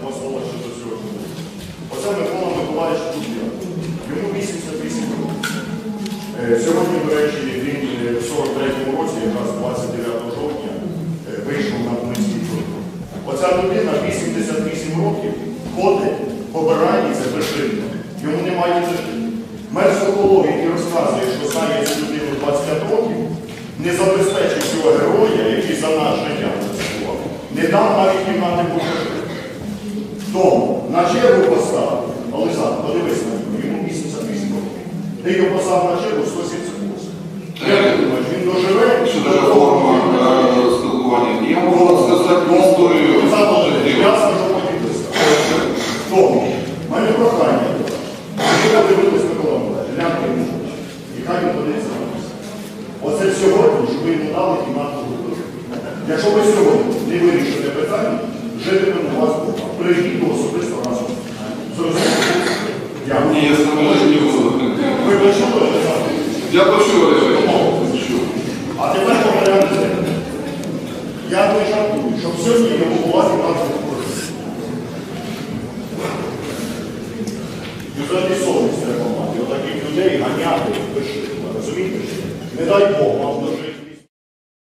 два слова щодо цього. Оце Микола Миколаївич Кузья. Йому 88 років. Е, Сьогодні, до речі, він е, в 43-му році, якраз 29 жовтня, е, вийшов на Хмельницький кордон. Оця людина 88 років ходить, побирається безжиття. Йому немає життя. Мер Соколов, який розказує, що знає цю людину 25 років, не забезпечив цього героя, який за наш життя працював. Не дав навіть кімнати. Тому на чергу поставив, Олександр, подивись на нього, йому 88 років. Ти його поставив на чергу 178. Як ти думаєш, він доживе? Щодо реформи е, спілкування, я можу сказати історію. Я скажу потім. Тому, мене прохання. Ви подивились Микола Миколаївич, гляньте йому. І хай він подивиться на нас. Оце сьогодні, щоб ви йому дали кімнату групи. Якщо ви сьогодні не вирішите питання, я саме буду. Ви почули, Я почув, Олег. А тепер погляньте. Я не жартую, щоб сьогодні йому була кімната групи. І взагалі совість треба мати. Отаких людей ганяти, пиши. Розумієте? Не дай Бог вам.